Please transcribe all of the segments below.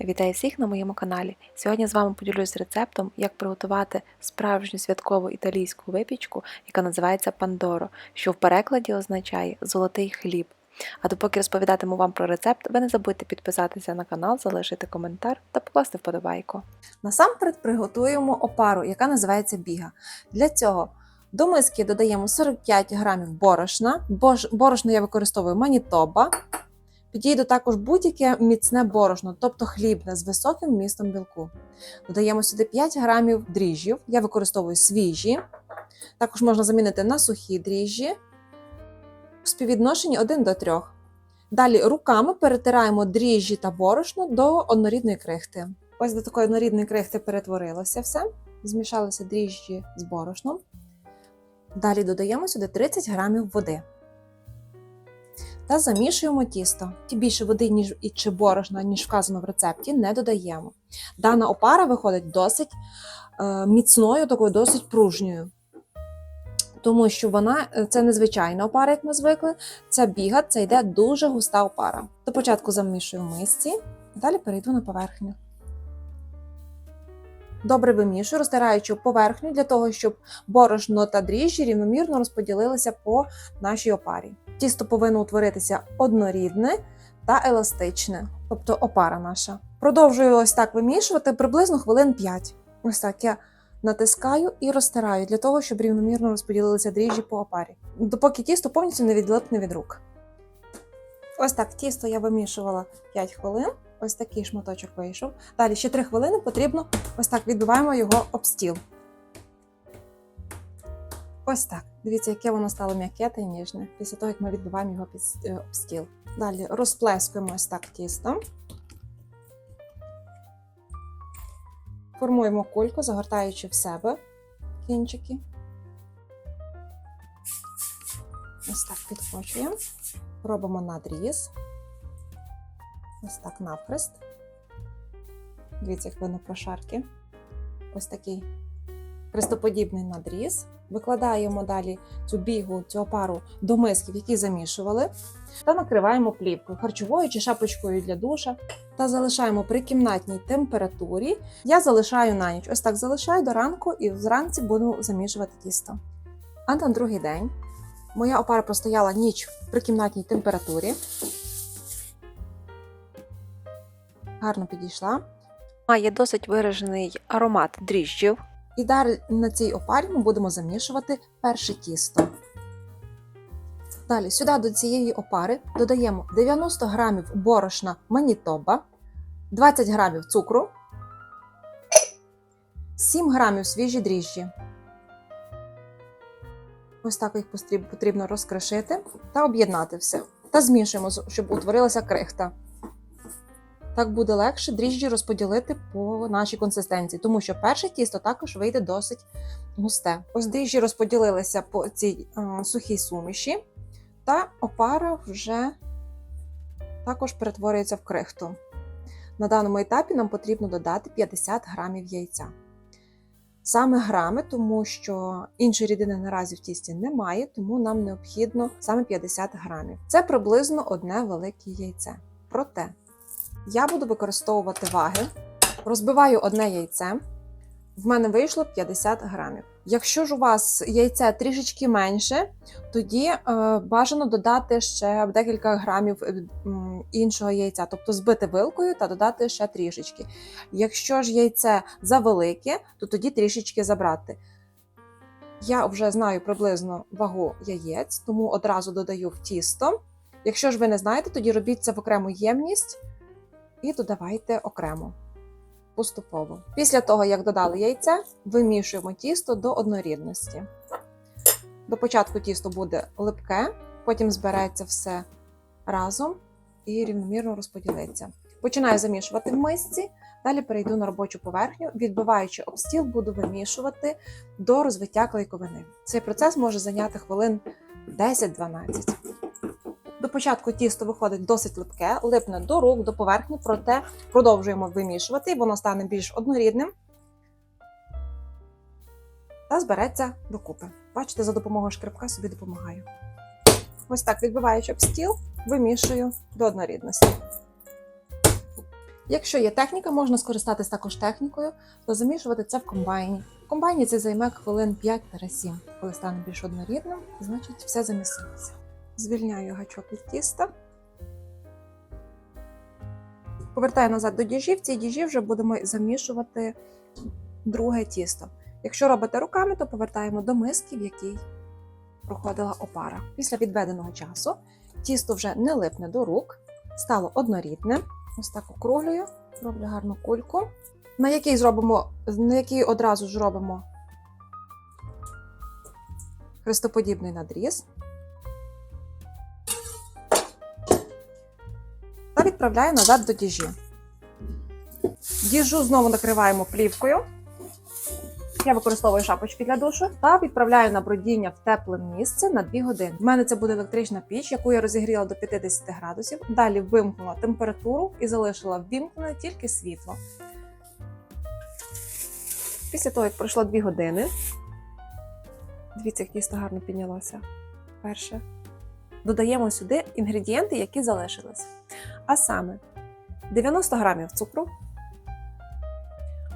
Вітаю всіх на моєму каналі. Сьогодні з вами поділюсь рецептом, як приготувати справжню святкову італійську випічку, яка називається пандоро, що в перекладі означає золотий хліб. А допоки розповідатиму вам про рецепт, ви не забудьте підписатися на канал, залишити коментар та покласти вподобайку. Насамперед приготуємо опару, яка називається біга. Для цього до миски додаємо 45 грамів борошна. Борошно я використовую манітоба. Підійду також будь-яке міцне борошно, тобто хлібне з високим вмістом білку. Додаємо сюди 5 грамів дріжджів. Я використовую свіжі. Також можна замінити на сухі дріжджі в співвідношенні 1 до 3. Далі руками перетираємо дріжджі та борошно до однорідної крихти. Ось до такої однорідної крихти перетворилося все. Змішалися дріжджі з борошном. Далі додаємо сюди 30 грамів води. Та замішуємо тісто. Ті більше води, ніж і чи борошна, ніж вказано в рецепті, не додаємо. Дана опара виходить досить е, міцною, такою досить пружньою. Тому що вона е, це незвичайна опара, як ми звикли. Це біга, це йде дуже густа опара. До початку замішую в мисці, далі перейду на поверхню. Добре вимішую, розтираючи поверхню для того, щоб борошно та дріжджі рівномірно розподілилися по нашій опарі. Тісто повинно утворитися однорідне та еластичне, тобто опара наша. Продовжую ось так вимішувати приблизно хвилин 5. Ось так я натискаю і розтираю для того, щоб рівномірно розподілилися дріжджі по опарі, допоки тісто повністю не відлипне від рук. Ось так тісто я вимішувала 5 хвилин. Ось такий шматочок вийшов. Далі ще 3 хвилини потрібно ось так відбиваємо його об стіл. Ось так. Дивіться, яке воно стало м'яке та ніжне після того, як ми відбиваємо його під е, об стіл. Далі розплескуємо ось так тісто. Формуємо кульку, загортаючи в себе кінчики. Ось так підкочуємо. Робимо надріз. Ось так навхрест. Дивіться, як видно прошарки. Ось такий хрестоподібний надріз. Викладаємо далі цю бігу, цю опару до миски, в якій замішували, та накриваємо плівкою харчовою чи шапочкою для душа. Та залишаємо при кімнатній температурі. Я залишаю на ніч. Ось так залишаю до ранку і зранці буду замішувати тісто. А на другий день моя опара простояла ніч при кімнатній температурі. Гарно підійшла. Має досить виражений аромат дріжджів. І далі на цій опарі ми будемо замішувати перше тісто. Далі сюди до цієї опари додаємо 90 грамів борошна манітоба, 20 грамів цукру, 7 грамів свіжі дріжджі. Ось так їх потрібно розкрошити та об'єднати все. Та змішуємо, щоб утворилася крихта. Так буде легше дріжджі розподілити по нашій консистенції, тому що перше тісто також вийде досить густе. Ось дріжджі розподілилися по цій е, сухій суміші, та опара вже також перетворюється в крихту. На даному етапі нам потрібно додати 50 грамів яйця. Саме грами, тому що іншої рідини наразі в тісті немає, тому нам необхідно саме 50 грамів. Це приблизно одне велике яйце. Проте я буду використовувати ваги. Розбиваю одне яйце. В мене вийшло 50 грамів. Якщо ж у вас яйце трішечки менше, тоді е, бажано додати ще декілька грамів е, іншого яйця, тобто збити вилкою та додати ще трішечки. Якщо ж яйце завелике, то тоді трішечки забрати. Я вже знаю приблизно вагу яєць, тому одразу додаю в тісто. Якщо ж ви не знаєте, тоді робіть це в окрему ємність і додавайте окремо поступово. Після того, як додали яйце, вимішуємо тісто до однорідності. До початку тісто буде липке, потім збереться все разом і рівномірно розподілиться. Починаю замішувати в мисці, далі перейду на робочу поверхню, відбиваючи об стіл, буду вимішувати до розвиття клейковини. Цей процес може зайняти хвилин 10-12. До початку тісто виходить досить липке, липне до рук, до поверхні, проте продовжуємо вимішувати, і воно стане більш однорідним та збереться докупи. Бачите, за допомогою шкребка собі допомагаю. Ось так, відбиваючи об стіл, вимішую до однорідності. Якщо є техніка, можна скористатись також технікою, то замішувати це в комбайні. В комбайні це займе хвилин 5-7. Коли стане більш однорідним, значить все замісилося. Звільняю гачок від тіста. Повертаю назад до діжі. В цій діжі вже будемо замішувати друге тісто. Якщо робите руками, то повертаємо до миски, в якій проходила опара. Після відведеного часу тісто вже не липне до рук, стало однорідне. Ось так округлюю, роблю гарну кульку, на якій зробимо, на якій одразу ж робимо хрестоподібний надріз. Відправляю назад до діжі. Діжу знову накриваємо плівкою. Я використовую шапочки для душу та відправляю на бродіння в тепле місце на 2 години. У мене це буде електрична піч, яку я розігріла до 50 градусів. Далі вимкнула температуру і залишила ввімкнене тільки світло. Після того, як пройшло 2 години, дивіться, як тісто гарно піднялося. Перше. Додаємо сюди інгредієнти, які залишились. А саме 90 грамів цукру,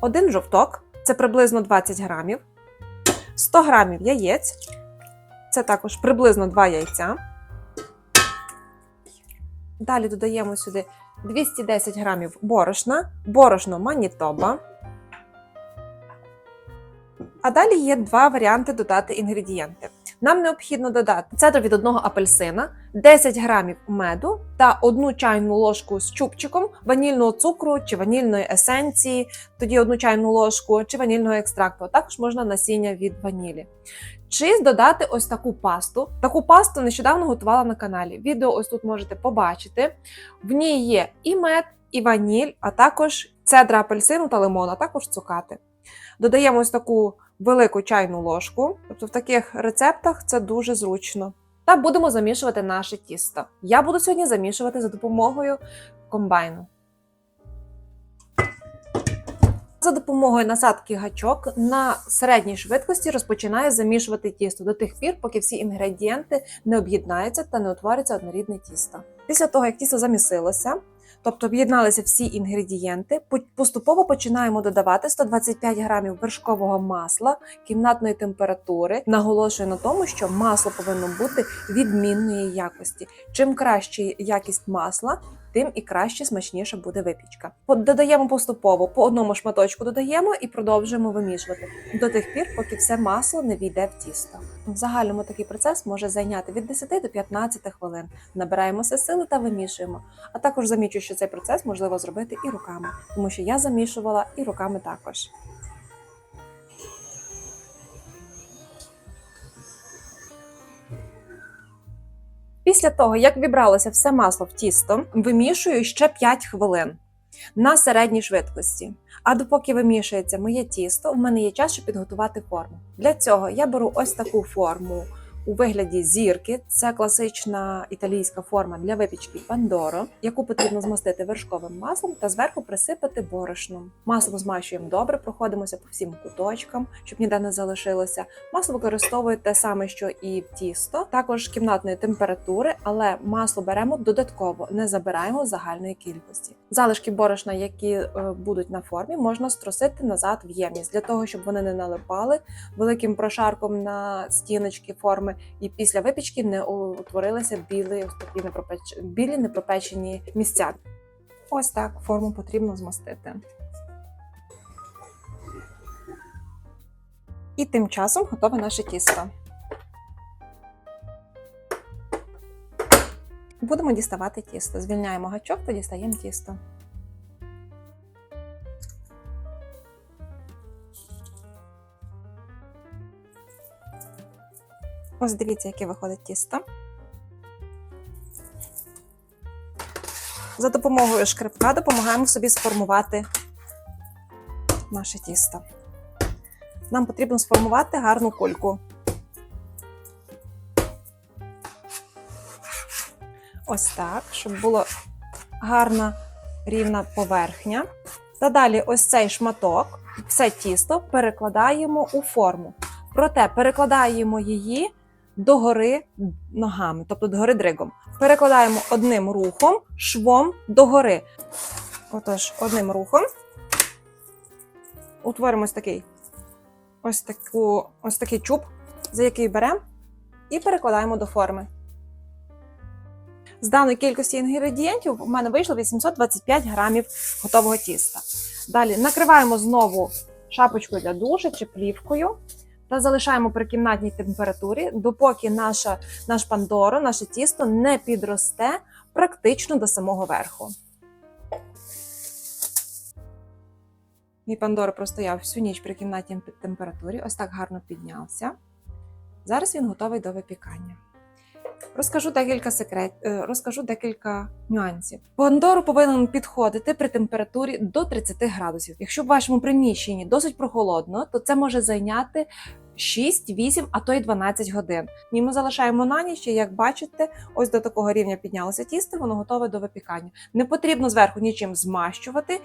один жовток це приблизно 20 грамів, 100 грамів яєць, це також приблизно 2 яйця. Далі додаємо сюди 210 грамів борошна, борошно манітоба. А далі є два варіанти додати інгредієнти. Нам необхідно додати цедр від одного апельсина, 10 грамів меду та одну чайну ложку з чубчиком ванільного цукру чи ванільної есенції, тоді одну чайну ложку чи ванільного екстракту. а Також можна насіння від ванілі. Чи додати ось таку пасту. Таку пасту нещодавно готувала на каналі. Відео ось тут можете побачити. В ній є і мед, і ваніль, а також цедра апельсину та лимона, а також цукати. Додаємо ось таку велику чайну ложку. Тобто в таких рецептах це дуже зручно. Та будемо замішувати наше тісто. Я буду сьогодні замішувати за допомогою комбайну. За допомогою насадки гачок на середній швидкості розпочинаю замішувати тісто до тих пір, поки всі інгредієнти не об'єднаються та не утвориться однорідне тісто. Після того, як тісто замісилося, тобто об'єдналися всі інгредієнти, поступово починаємо додавати 125 грамів вершкового масла кімнатної температури. Наголошую на тому, що масло повинно бути відмінної якості. Чим краще якість масла, тим і краще смачніша буде випічка. Додаємо поступово по одному шматочку додаємо і продовжуємо вимішувати до тих пір, поки все масло не війде в тісто. В загальному такий процес може зайняти від 10 до 15 хвилин. Набираємося сили та вимішуємо. А також замічу, що цей процес можливо зробити і руками, тому що я замішувала і руками також. Після того, як вібралося все масло в тісто, вимішую ще 5 хвилин на середній швидкості. А допоки вимішується моє тісто, в мене є час, щоб підготувати форму. Для цього я беру ось таку форму у вигляді зірки. Це класична італійська форма для випічки пандоро, яку потрібно змастити вершковим маслом та зверху присипати борошном. Масло змащуємо добре, проходимося по всім куточкам, щоб ніде не залишилося. Масло використовую те саме, що і тісто, також кімнатної температури, але масло беремо додатково, не забираємо загальної кількості. Залишки борошна, які е, будуть на формі, можна струсити назад в ємність для того, щоб вони не налипали великим прошарком на стіночки форми, і після випічки не утворилися білі, такі непропеч... білі непропечені місця. Ось так форму потрібно змастити. І тим часом готове наше тісто. Будемо діставати тісто. Звільняємо гачок та дістаємо тісто. Ось дивіться, яке виходить тісто. За допомогою шкребка допомагаємо собі сформувати наше тісто. Нам потрібно сформувати гарну кульку. Ось так, щоб була гарна рівна поверхня. Та далі ось цей шматок, все тісто перекладаємо у форму. Проте перекладаємо її догори ногами, тобто догори дригом. Перекладаємо одним рухом, швом догори. Отож, одним рухом утворимо ось такий ось, таку, ось такий чуб, за який беремо і перекладаємо до форми. З даної кількості інгредієнтів у мене вийшло 825 грамів готового тіста. Далі накриваємо знову шапочкою для душу чи плівкою та залишаємо при кімнатній температурі, допоки наша, наш пандоро, наше тісто не підросте практично до самого верху. Мій пандоро простояв всю ніч при кімнатній температурі, ось так гарно піднявся. Зараз він готовий до випікання. Розкажу декілька секрет, е, розкажу декілька нюансів. Пандору повинен підходити при температурі до 30 градусів. Якщо в вашому приміщенні досить прохолодно, то це може зайняти 6, 8, а то й 12 годин. І ми залишаємо на ніч, і як бачите, ось до такого рівня піднялося тісто, воно готове до випікання. Не потрібно зверху нічим змащувати,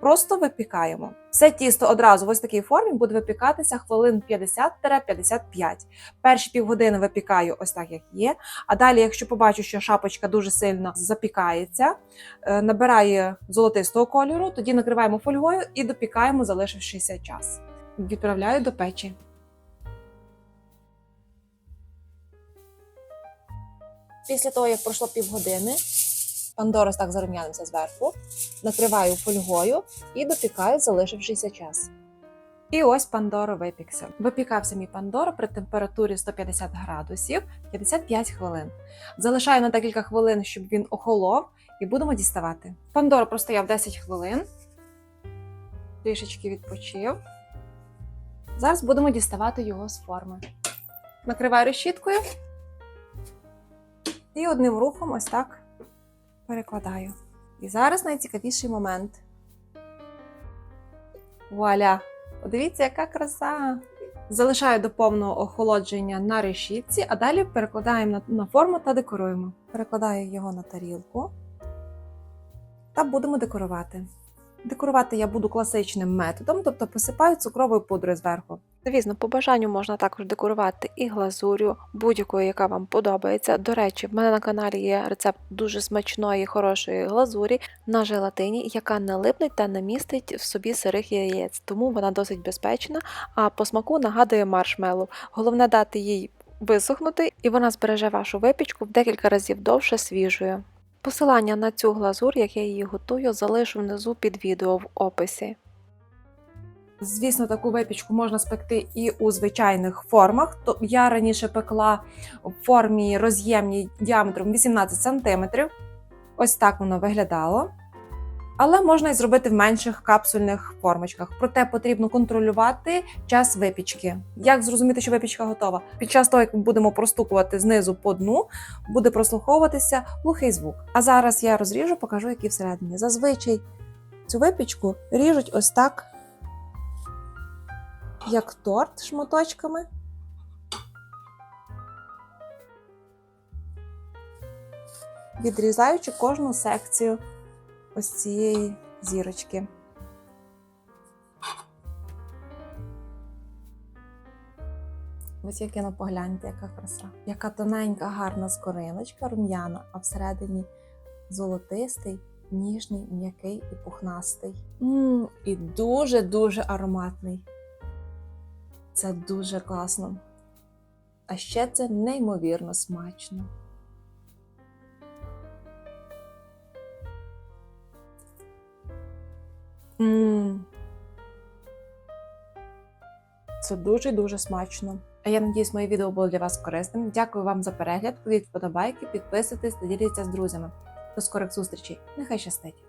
просто випікаємо. Все тісто одразу в ось такій формі буде випікатися хвилин 50-55. Перші півгодини випікаю ось так, як є. А далі, якщо побачу, що шапочка дуже сильно запікається, е, набирає золотистого кольору, тоді накриваємо фольгою і допікаємо, залишившися час. Відправляю до печі. Після того, як пройшло півгодини, Пандора так зарум'янився зверху, накриваю фольгою і допікаю, залишившися час. І ось Пандоро випікся. Випікався мій Пандоро при температурі 150 градусів 55 хвилин. Залишаю на декілька хвилин, щоб він охолов, і будемо діставати. Пандоро простояв 10 хвилин, трішечки відпочив. Зараз будемо діставати його з форми. Накриваю решіткою і одним рухом ось так перекладаю. І зараз найцікавіший момент. Вуаля! Подивіться, яка краса! Залишаю до повного охолодження на решітці, а далі перекладаємо на, на форму та декоруємо. Перекладаю його на тарілку та будемо декорувати. Декорувати я буду класичним методом, тобто посипаю цукровою пудрою зверху. Звісно, по бажанню можна також декорувати і глазур'ю, будь-якою, яка вам подобається. До речі, в мене на каналі є рецепт дуже смачної, хорошої глазурі на желатині, яка не липнить та не містить в собі сирих яєць, тому вона досить безпечна, а по смаку нагадує маршмеллоу. Головне дати їй висохнути, і вона збереже вашу випічку в декілька разів довше свіжою. Посилання на цю глазур, як я її готую, залишу внизу під відео в описі. Звісно, таку випічку можна спекти і у звичайних формах. Я раніше пекла в формі роз'ємній діаметром 18 см. Ось так воно виглядало. Але можна і зробити в менших капсульних формочках. Проте потрібно контролювати час випічки. Як зрозуміти, що випічка готова? Під час того, як ми будемо простукувати знизу по дну, буде прослуховуватися глухий звук. А зараз я розріжу, покажу, які всередині. Зазвичай цю випічку ріжуть ось так як торт шматочками. Відрізаючи кожну секцію ось цієї зірочки. Ось яке ну погляньте, яка краса. Яка тоненька, гарна скориночка, рум'яна, а всередині золотистий, ніжний, м'який і пухнастий. Мм, і дуже-дуже ароматний. Це дуже класно. А ще це неймовірно смачно. Це дуже-дуже смачно. А я надіюсь, моє відео було для вас корисним. Дякую вам за перегляд. Кладіть вподобайки, підписуйтесь та діліться з друзями. До скорих зустрічей. Нехай щастить!